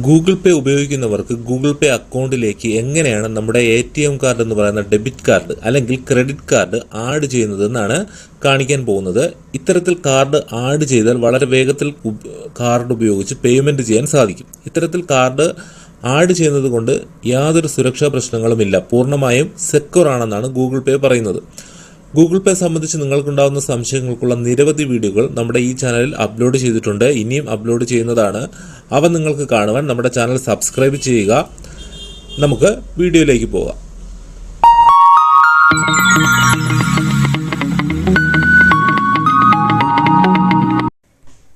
Google പേ ഉപയോഗിക്കുന്നവർക്ക് Google പേ അക്കൗണ്ടിലേക്ക് എങ്ങനെയാണ് നമ്മുടെ എ ടി എം കാർഡ് എന്ന് പറയുന്ന ഡെബിറ്റ് കാർഡ് അല്ലെങ്കിൽ ക്രെഡിറ്റ് കാർഡ് ആഡ് ചെയ്യുന്നതെന്നാണ് കാണിക്കാൻ പോകുന്നത്. ഇത്തരത്തിൽ കാർഡ് ആഡ് ചെയ്താൽ വളരെ വേഗത്തിൽ കാർഡ് ഉപയോഗിച്ച് പേയ്മെന്റ് ചെയ്യാൻ സാധിക്കും. ഇത്തരത്തിൽ കാർഡ് ആഡ് ചെയ്യുന്നത് കൊണ്ട് യാതൊരു സുരക്ഷാ പ്രശ്നങ്ങളുമില്ല പൂർണമായും സെക്യൂർ ആണെന്നാണ് ഗൂഗിൾ പേ പറയുന്നത്. ഗൂഗിൾ പേ സംബന്ധിച്ച് നിങ്ങൾക്കുണ്ടാകുന്ന സംശയങ്ങൾക്കുള്ള നിരവധി വീഡിയോകൾ നമ്മുടെ ഈ ചാനലിൽ അപ്ലോഡ് ചെയ്തിട്ടുണ്ട്. ഇനിയും അപ്ലോഡ് ചെയ്യുന്നതാണ്. അവ നിങ്ങൾക്ക് കാണുവാൻ നമ്മുടെ ചാനൽ സബ്സ്ക്രൈബ് ചെയ്യുക. നമുക്ക് വീഡിയോയിലേക്ക് പോകാം.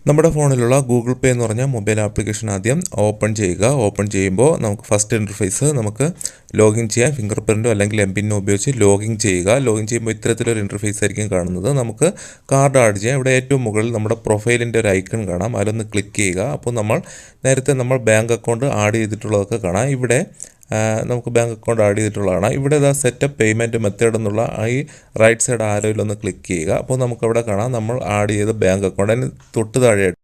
നമ്മുടെ ഫോണിലുള്ള ഗൂഗിൾ പേ എന്ന് പറഞ്ഞ മൊബൈൽ ആപ്ലിക്കേഷൻ ആദ്യം ഓപ്പൺ ചെയ്യുക. ഓപ്പൺ ചെയ്യുമ്പോൾ നമുക്ക് ഫസ്റ്റ് ഇന്റർഫേസ് നമുക്ക് ലോഗിൻ ചെയ്യാം. ഫിംഗർ പ്രിന്റോ അല്ലെങ്കിൽ എം പിന്നോ ഉപയോഗിച്ച് ലോഗിൻ ചെയ്യുക. ലോഗിൻ ചെയ്യുമ്പോൾ ഇത്തരത്തിലൊരു ഇന്റർഫേസ് ആയിരിക്കും കാണുന്നത്. നമുക്ക് കാർഡ് ആഡ് ചെയ്യാം. ഇവിടെ ഏറ്റവും മുകളിൽ നമ്മുടെ പ്രൊഫൈലിന്റെ ഒരു ഐക്കൺ കാണാം. അതിലൊന്ന് ക്ലിക്ക് ചെയ്യുക. അപ്പോൾ നമ്മൾ നേരത്തെ നമ്മൾ ബാങ്ക് അക്കൗണ്ട് ആഡ് ചെയ്തിട്ടുള്ളതൊക്കെ കാണാം. ഇവിടെ നമുക്ക് ബാങ്ക് അക്കൗണ്ട് ആഡ് ചെയ്തിട്ടുള്ളതാണ്. ഇവിടെ ഇതാ സെറ്റപ്പ് പേയ്മെന്റ് മെത്തേഡ് എന്നുള്ള ഈ റൈറ്റ് സൈഡ് ആരോയിൽ ഒന്ന് ക്ലിക്ക് ചെയ്യുക. അപ്പോൾ നമുക്കവിടെ കാണാം നമ്മൾ ആഡ് ചെയ്ത ബാങ്ക് അക്കൗണ്ട് അതിന് തൊട്ട് താഴെയായിട്ട്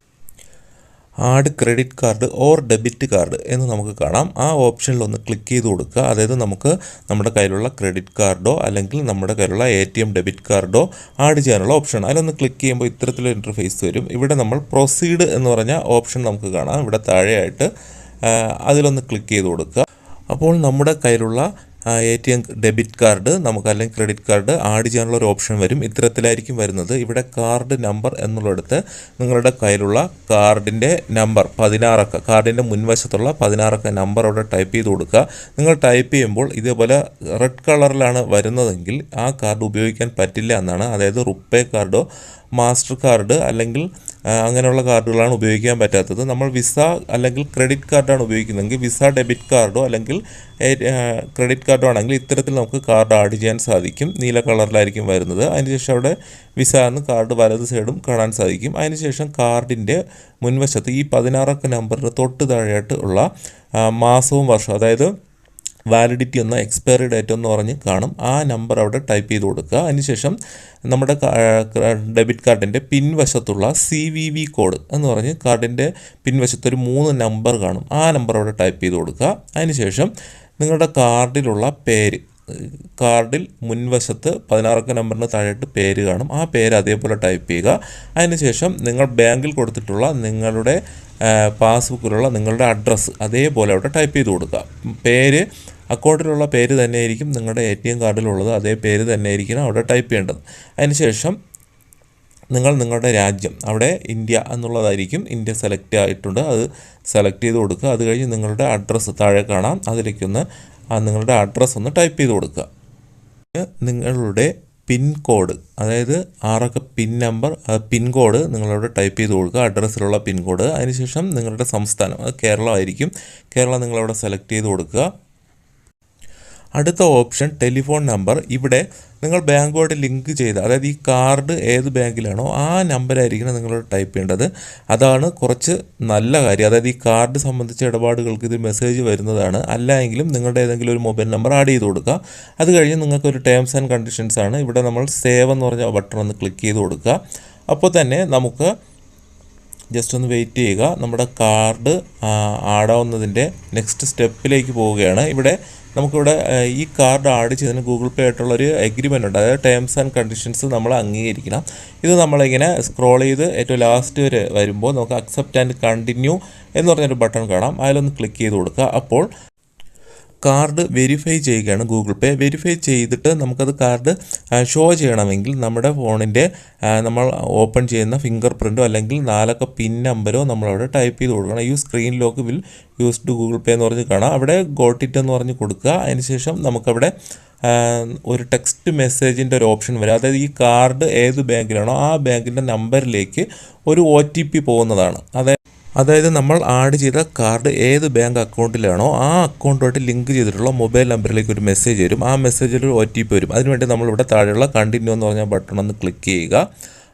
add credit card or debit card എന്ന് നമുക്ക് കാണാം. ആ ഓപ്ഷനിൽ ഒന്ന് ക്ലിക്ക് ചെയ്ത് കൊടുക്കുക. അതായത് നമുക്ക് നമ്മുടെ കയ്യിലുള്ള ക്രെഡിറ്റ് കാർഡോ അല്ലെങ്കിൽ നമ്മുടെ കയ്യിലുള്ള എ ടി എം ഡെബിറ്റ് കാർഡോ ആഡ് ചെയ്യാനുള്ള ഓപ്ഷൻ അതിലൊന്ന് ക്ലിക്ക് ചെയ്യുമ്പോൾ ഇത്തരത്തിലൊരു ഇന്റർഫേസ് വരും. ഇവിടെ നമ്മൾ പ്രൊസീഡ് എന്ന് പറഞ്ഞ ഓപ്ഷൻ നമുക്ക് കാണാം. ഇവിടെ താഴെയായിട്ട് അതിലൊന്ന് ക്ലിക്ക് ചെയ്ത് കൊടുക്കുക. അപ്പോൾ നമ്മുടെ കയ്യിലുള്ള A T M debit card നമുക്ക് അല്ലെങ്കിൽ ക്രെഡിറ്റ് കാർഡ് ആഡ് ചെയ്യാനുള്ള ഒരു ഓപ്ഷൻ വരും. ഇത്തരത്തിലായിരിക്കും വരുന്നത്. ഇവിടെ കാർഡ് നമ്പർ എന്നുള്ളിടത്ത് നിങ്ങളുടെ കയ്യിലുള്ള കാർഡിന്റെ നമ്പർ പതിനാറക്ക കാർഡിന്റെ മുൻവശത്തുള്ള പതിനാറക്ക നമ്പർ അവിടെ ടൈപ്പ് ചെയ്ത് കൊടുക്കുക. നിങ്ങൾ ടൈപ്പ് ചെയ്യുമ്പോൾ ഇതേപോലെ റെഡ് കളറിലാണ് വരുന്നതെങ്കിൽ ആ കാർഡ് ഉപയോഗിക്കാൻ പറ്റില്ല എന്നാണ്. അതായത് റുപ്പേ കാർഡോ മാസ്റ്റർ കാർഡ് അല്ലെങ്കിൽ അങ്ങനെയുള്ള കാർഡുകളാണ് ഉപയോഗിക്കാൻ പറ്റാത്തത്. നമ്മൾ വിസ അല്ലെങ്കിൽ ക്രെഡിറ്റ് കാർഡാണ് ഉപയോഗിക്കുന്നതെങ്കിൽ വിസ ഡെബിറ്റ് കാർഡോ അല്ലെങ്കിൽ ക്രെഡിറ്റ് കാർഡ് ആണെങ്കിൽ ഇത്തരത്തിൽ നമുക്ക് കാർഡ് ആഡ് ചെയ്യാൻ സാധിക്കും. നീല കളറിലായിരിക്കും വരുന്നത്. അതിനുശേഷം അവിടെ വിസ എന്ന് കാർഡ് വലത് സൈഡും കാണാൻ സാധിക്കും. അതിനുശേഷം കാർഡിന്റെ മുൻവശത്ത് ഈ പതിനാറക്ക നമ്പറിന് തൊട്ട് താഴെയായിട്ട് ഉള്ള മാസവും വർഷവും അതായത് വാലിഡിറ്റി ഒന്ന് എക്സ്പയറി ഡേറ്റ് എന്ന് പറഞ്ഞ് കാണും. ആ നമ്പർ അവിടെ ടൈപ്പ് ചെയ്ത് കൊടുക്കുക. അതിനുശേഷം നമ്മുടെ ഡെബിറ്റ് കാർഡിന്റെ പിൻവശത്തുള്ള സി വി വി കോഡ് എന്ന് പറഞ്ഞ് കാർഡിന്റെ പിൻവശത്തൊരു മൂന്ന് നമ്പർ കാണും. ആ നമ്പർ അവിടെ ടൈപ്പ് ചെയ്ത് കൊടുക്കുക. അതിനുശേഷം നിങ്ങളുടെ കാർഡിലുള്ള പേര് കാർഡിൽ മുൻവശത്ത് പതിനാറക്ക നമ്പറിന് താഴെയിട്ട് പേര് കാണും. ആ പേര് അതേപോലെ ടൈപ്പ് ചെയ്യുക. അതിനുശേഷം നിങ്ങൾ ബാങ്കിൽ കൊടുത്തിട്ടുള്ള നിങ്ങളുടെ പാസ്ബുക്കിലുള്ള നിങ്ങളുടെ അഡ്രസ്സ് അതേപോലെ അവിടെ ടൈപ്പ് ചെയ്ത് കൊടുക്കുക. പേര് അക്കൗണ്ടിലുള്ള പേര് തന്നെയായിരിക്കും നിങ്ങളുടെ എ ടി എം കാർഡിലുള്ളത്. അതേ പേര് തന്നെയായിരിക്കണം അവിടെ ടൈപ്പ് ചെയ്യേണ്ടത്. അതിനുശേഷം നിങ്ങൾ നിങ്ങളുടെ രാജ്യം അവിടെ ഇന്ത്യ എന്നുള്ളതായിരിക്കും ഇന്ത്യ സെലക്ട് ആയിട്ടുണ്ട്. അത് സെലക്ട് ചെയ്ത് കൊടുക്കുക. അത് കഴിഞ്ഞ് നിങ്ങളുടെ അഡ്രസ്സ് താഴെ കാണാം. അതിലേക്കൊന്ന് നിങ്ങളുടെ അഡ്രസ്സ് ഒന്ന് ടൈപ്പ് ചെയ്ത് കൊടുക്കുക. നിങ്ങളുടെ പിൻ കോഡ് അതായത് ആറൊക്കെ പിൻ നമ്പർ പിൻ കോഡ് നിങ്ങളവിടെ ടൈപ്പ് ചെയ്ത് കൊടുക്കുക. അഡ്രസ്സിലുള്ള പിൻ കോഡ് അതിനുശേഷം നിങ്ങളുടെ സംസ്ഥാനം അത് കേരളമായിരിക്കും കേരളം നിങ്ങളവിടെ സെലക്ട് ചെയ്ത് കൊടുക്കുക. അടുത്ത ഓപ്ഷൻ ടെലിഫോൺ നമ്പർ ഇവിടെ നിങ്ങൾ ബാങ്കുമായിട്ട് ലിങ്ക് ചെയ്ത അതായത് ഈ കാർഡ് ഏത് ബാങ്കിലാണോ ആ നമ്പറായിരിക്കണം നിങ്ങൾ ടൈപ്പ് ചെയ്യേണ്ടത്. അതാണ് കുറച്ച് നല്ല കാര്യം. അതായത് ഈ കാർഡ് സംബന്ധിച്ച ഇടപാടുകൾക്ക് ഇത് മെസ്സേജ് വരുന്നതാണ്. അല്ല എങ്കിലും നിങ്ങളുടെ ഏതെങ്കിലും ഒരു മൊബൈൽ നമ്പർ ആഡ് ചെയ്ത് കൊടുക്കുക. അത് കഴിഞ്ഞ് നിങ്ങൾക്ക് ഒരു ടേംസ് ആൻഡ് കണ്ടീഷൻസ് ആണ് ഇവിടെ നമ്മൾ സേവ് എന്ന് പറഞ്ഞ ബട്ടൺ ഒന്ന് ക്ലിക്ക് ചെയ്ത് കൊടുക്കുക. അപ്പോൾ തന്നെ നമുക്ക് ജസ്റ്റ് ഒന്ന് വെയിറ്റ് ചെയ്യുക. നമ്മുടെ കാർഡ് ആടാവുന്നതിന്റെ നെക്സ്റ്റ് സ്റ്റെപ്പിലേക്ക് പോവുകയാണ്. ഇവിടെ നമുക്കിവിടെ ഈ കാർഡ് ആഡ് ചെയ്തതിന് ഗൂഗിൾ പേ ആയിട്ടുള്ള ഒരു ഉണ്ട്. അതായത് ടേംസ് ആൻഡ് കണ്ടീഷൻസ് നമ്മൾ അംഗീകരിക്കണം. ഇത് നമ്മളിങ്ങനെ സ്ക്രോൾ ചെയ്ത് ഏറ്റവും ലാസ്റ്റ് വരെ വരുമ്പോൾ നമുക്ക് അക്സെപ്റ്റ് ആൻഡ് കണ്ടിന്യൂ എന്ന് പറഞ്ഞൊരു ബട്ടൺ കാണാം. അതിലൊന്ന് ക്ലിക്ക് ചെയ്ത് കൊടുക്കുക. അപ്പോൾ കാർഡ് വെരിഫൈ ചെയ്യുകയാണ് ഗൂഗിൾ പേ. വെരിഫൈ ചെയ്തിട്ട് നമുക്കത് കാർഡ് ഷോ ചെയ്യണമെങ്കിൽ നമ്മുടെ ഫോണിന്റെ നമ്മൾ ഓപ്പൺ ചെയ്യുന്ന ഫിംഗർ പ്രിന്റോ അല്ലെങ്കിൽ നാലക്ക പിൻ നമ്പരോ നമ്മളവിടെ ടൈപ്പ് ചെയ്ത് കൊടുക്കണം. ഈ screen lock will used Google Pay എന്ന് പറഞ്ഞ് കാണാം. അവിടെ ഗോട്ടിറ്റ് എന്ന് പറഞ്ഞ് കൊടുക്കുക. അതിനുശേഷം നമുക്കവിടെ ഒരു ടെക്സ്റ്റ് മെസ്സേജിന്റെ ഒരു ഓപ്ഷൻ വരും. അതായത് ഈ കാർഡ് ഏത് ബാങ്കിലാണോ ആ ബാങ്കിന്റെ നമ്പറിലേക്ക് ഒരു ഒ പോകുന്നതാണ്. അതായത് അതായത് നമ്മൾ ആഡ് ചെയ്ത കാർഡ് ഏത് ബാങ്ക് അക്കൗണ്ടിലാണോ ആ അക്കൗണ്ടുമായിട്ട് ലിങ്ക് ചെയ്തിട്ടുള്ള മൊബൈൽ നമ്പറിലേക്ക് ഒരു മെസ്സേജ് വരും. ആ മെസ്സേജിൽ ഒരു ഒ ടി പി വരും. അതിനുവേണ്ടി നമ്മളിവിടെ താഴെയുള്ള കണ്ടിന്യൂ എന്ന് പറഞ്ഞ ബട്ടൺ ഒന്ന് ക്ലിക്ക് ചെയ്യുക.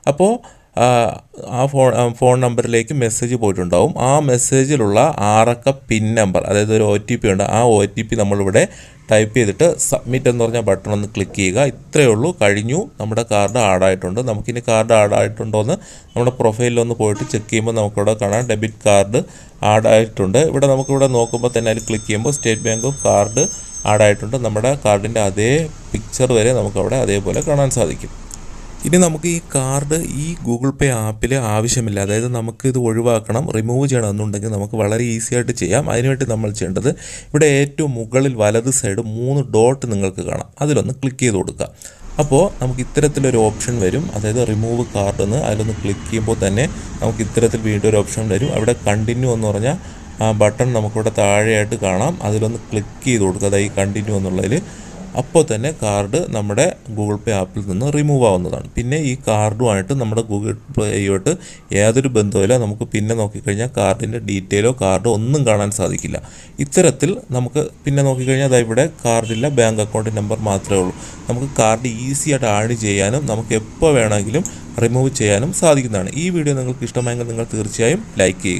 അപ്പോൾ ആ, ഫോൺ ഫോൺ നമ്പറിലേക്ക് മെസ്സേജ് പോയിട്ടുണ്ടാവും. ആ മെസ്സേജിലുള്ള ആറക്ക പിൻ നമ്പർ അതായത് ഒരു ഒ ടി പി ഉണ്ട് ആ ഒ ടി പി നമ്മളിവിടെ ടൈപ്പ് ചെയ്തിട്ട് സബ്മിറ്റ് എന്ന് പറഞ്ഞ ബട്ടൺ ഒന്ന് ക്ലിക്ക് ചെയ്യുക. ഇത്രയേ ഉള്ളൂ. കഴിഞ്ഞു. നമ്മുടെ കാർഡ് ആഡായിട്ടുണ്ട്. നമുക്കിനി കാർഡ് ആഡായിട്ടുണ്ടോ എന്ന് നമ്മുടെ പ്രൊഫൈലിൽ ഒന്ന് പോയിട്ട് ചെക്ക് ചെയ്യുമ്പോൾ നമുക്കിവിടെ കാണാം. ഡെബിറ്റ് കാർഡ് ആഡായിട്ടുണ്ട്. ഇവിടെ നമുക്കിവിടെ നോക്കുമ്പോൾ തന്നെ അതിൽ ക്ലിക്ക് ചെയ്യുമ്പോൾ സ്റ്റേറ്റ് ബാങ്ക് ഓഫ് കാർഡ് ആഡായിട്ടുണ്ട്. നമ്മുടെ കാർഡിന്റെ അതേ പിക്ചർ വരെ നമുക്കവിടെ അതേപോലെ കാണാൻ സാധിക്കും. ഇനി നമുക്ക് ഈ കാർഡ് ഈ ഗൂഗിൾ പേ ആപ്പിൽ ആവശ്യമില്ല. അതായത് നമുക്ക് ഇത് ഒഴിവാക്കണം റിമൂവ് ചെയ്യണം എന്നുണ്ടെങ്കിൽ നമുക്ക് വളരെ ഈസി ആയിട്ട് ചെയ്യാം. അതിനുവേണ്ടി നമ്മൾ ചെയ്യേണ്ടത് ഇവിടെ ഏറ്റവും മുകളിൽ വലത് സൈഡ് മൂന്ന് ഡോട്ട് നിങ്ങൾക്ക് കാണാം. അതിലൊന്ന് ക്ലിക്ക് ചെയ്ത് കൊടുക്കുക. അപ്പോൾ നമുക്ക് ഇത്തരത്തിലൊരു ഓപ്ഷൻ വരും. അതായത് റിമൂവ് കാർഡ് എന്ന് അതിലൊന്ന് ക്ലിക്ക് ചെയ്യുമ്പോൾ തന്നെ നമുക്ക് ഇത്തരത്തിൽ വീണ്ടും ഒരു ഓപ്ഷൻ വരും. അവിടെ കണ്ടിന്യൂ എന്ന് പറഞ്ഞാൽ ആ ബട്ടൺ നമുക്കിവിടെ താഴെയായിട്ട് കാണാം. അതിലൊന്ന് ക്ലിക്ക് ചെയ്ത് കൊടുക്കുക. അതായത് കണ്ടിന്യൂ എന്നുള്ളതിൽ അപ്പോൾ തന്നെ കാർഡ് നമ്മുടെ ഗൂഗിൾ പേ ആപ്പിൽ നിന്ന് റിമൂവ് ആവുന്നതാണ്. പിന്നെ ഈ കാർഡുമായിട്ട് നമ്മുടെ ഗൂഗിൾ പേയുമായിട്ട് യാതൊരു ബന്ധവുമില്ല. നമുക്ക് പിന്നെ നോക്കിക്കഴിഞ്ഞാൽ കാർഡിന്റെ ഡീറ്റെയിലോ കാർഡോ ഒന്നും കാണാൻ സാധിക്കില്ല. ഇത്തരത്തിൽ നമുക്ക് പിന്നെ നോക്കിക്കഴിഞ്ഞാൽ അതാ ഇവിടെ കാർഡില്ല ബാങ്ക് അക്കൗണ്ട് നമ്പർ മാത്രമേ ഉള്ളൂ. നമുക്ക് കാർഡ് ഈസി ആയിട്ട് ആഡ് ചെയ്യാനും നമുക്ക് എപ്പോൾ വേണമെങ്കിലും റിമൂവ് ചെയ്യാനും സാധിക്കുന്നതാണ്. ഈ വീഡിയോ നിങ്ങൾക്ക് ഇഷ്ടമായെങ്കിൽ നിങ്ങൾ തീർച്ചയായും ലൈക്ക് ചെയ്യുക.